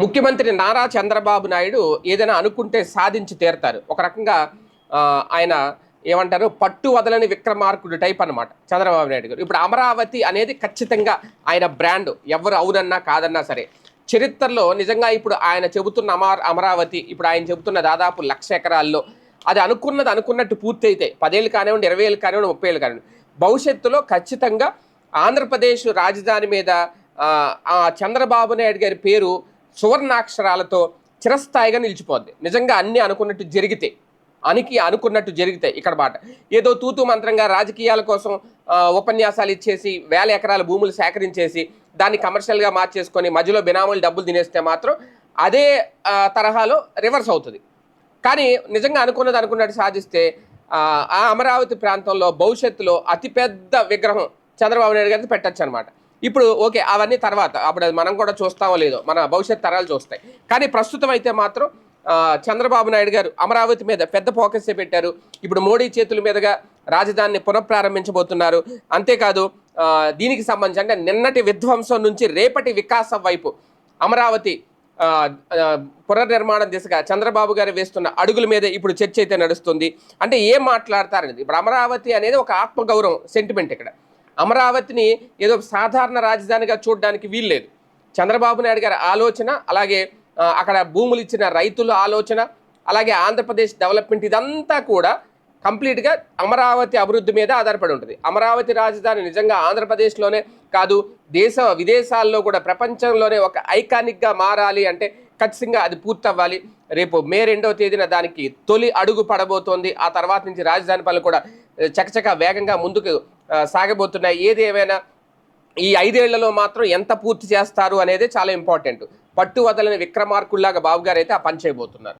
ముఖ్యమంత్రి నారా చంద్రబాబు నాయుడు ఏదైనా అనుకుంటే సాధించి తీరుతారు. ఒక రకంగా ఆయన ఏమంటారు పట్టు వదలని విక్రమార్కుడు టైప్ అన్నమాట చంద్రబాబు నాయుడు గారు. ఇప్పుడు అమరావతి అనేది ఖచ్చితంగా ఆయన బ్రాండ్. ఎవరు అవునన్నా కాదన్నా సరే. చరిత్రలో నిజంగా ఇప్పుడు ఆయన చెబుతున్న అమర్ అమరావతి ఇప్పుడు ఆయన చెబుతున్న దాదాపు లక్ష ఎకరాల్లో అది అనుకున్నది అనుకున్నట్టు పూర్తి అయితే పదేళ్ళు కానివ్వండి ఇరవై ఏళ్ళు కానివ్వండి ముప్పై ఏళ్ళు కానివ్వండి భవిష్యత్తులో ఖచ్చితంగా ఆంధ్రప్రదేశ్ రాజధాని మీద ఆ చంద్రబాబు నాయుడు గారి పేరు సువర్ణాక్షరాలతో చిరస్థాయిగా నిలిచిపోద్ది. నిజంగా అన్నీ అనుకున్నట్టు జరిగితే అనికి అనుకున్నట్టు జరిగితే ఇక్కడ మాట. ఏదో తూతు మంత్రంగా రాజకీయాల కోసం ఉపన్యాసాలు ఇచ్చేసి వేల ఎకరాల భూములు సేకరించేసి దాన్ని కమర్షియల్గా మార్చేసుకొని మధ్యలో బినాములు డబ్బులు తినేస్తే మాత్రం అదే తరహాలో రివర్స్ అవుతుంది. కానీ నిజంగా అనుకున్నది అనుకున్నట్టు సాధిస్తే ఆ, ఆ అమరావతి ప్రాంతంలో భవిష్యత్తులో అతిపెద్ద విగ్రహం చంద్రబాబు నాయుడు గారికి పెట్టచ్చు అనమాట ఇప్పుడు ఓకే అవన్నీ తర్వాత. అప్పుడు అది మనం కూడా చూస్తామో లేదో. మన భవిష్యత్ తరాలు చూస్తాయి. కానీ ప్రస్తుతం అయితే మాత్రం చంద్రబాబు నాయుడు గారు అమరావతి మీద పెద్ద ఫోకస్ పెట్టారు. ఇప్పుడు మోడీ చేతుల మీదుగా రాజధానిని పునఃప్రారంభించబోతున్నారు. అంతేకాదు దీనికి సంబంధించి అంటే నిన్నటి విధ్వంసం నుంచి రేపటి వికాసం వైపు అమరావతి పునర్నిర్మాణం దిశగా చంద్రబాబు గారు వేస్తున్న అడుగుల మీద ఇప్పుడు చర్చ అయితే నడుస్తుంది. అంటే ఏం మాట్లాడతారనేది? ఇప్పుడు అమరావతి అనేది ఒక ఆత్మగౌరవం సెంటిమెంట్ ఇక్కడ. అమరావతిని ఏదో సాధారణ రాజధానిగా చూడడానికి వీల్లేదు. చంద్రబాబు నాయుడు గారి ఆలోచన అలాగే అక్కడ భూములు ఇచ్చిన రైతుల ఆలోచన అలాగే ఆంధ్రప్రదేశ్ డెవలప్మెంట్ ఇదంతా కూడా కంప్లీట్గా అమరావతి అభివృద్ధి మీద ఆధారపడి ఉంటుంది. అమరావతి రాజధాని నిజంగా ఆంధ్రప్రదేశ్లోనే కాదు దేశ విదేశాల్లో కూడా ప్రపంచంలోనే ఒక ఐకానిక్గా మారాలి అంటే ఖచ్చితంగా అది పూర్తవ్వాలి. రేపు మే రెండవ తేదీన దానికి తొలి అడుగు పడబోతోంది. ఆ తర్వాత నుంచి రాజధాని పనులు కూడా చకచక వేగంగా ముందుకు సాగబోతున్నాయి. ఏది ఏమైనా ఈ ఐదేళ్ళలో మాత్రం ఎంత పూర్తి చేస్తారు అనేది చాలా ఇంపార్టెంట్. పట్టు వదలని విక్రమార్కుల్లాగా బాబు గారు అయితే ఆ పని చేయబోతున్నారు.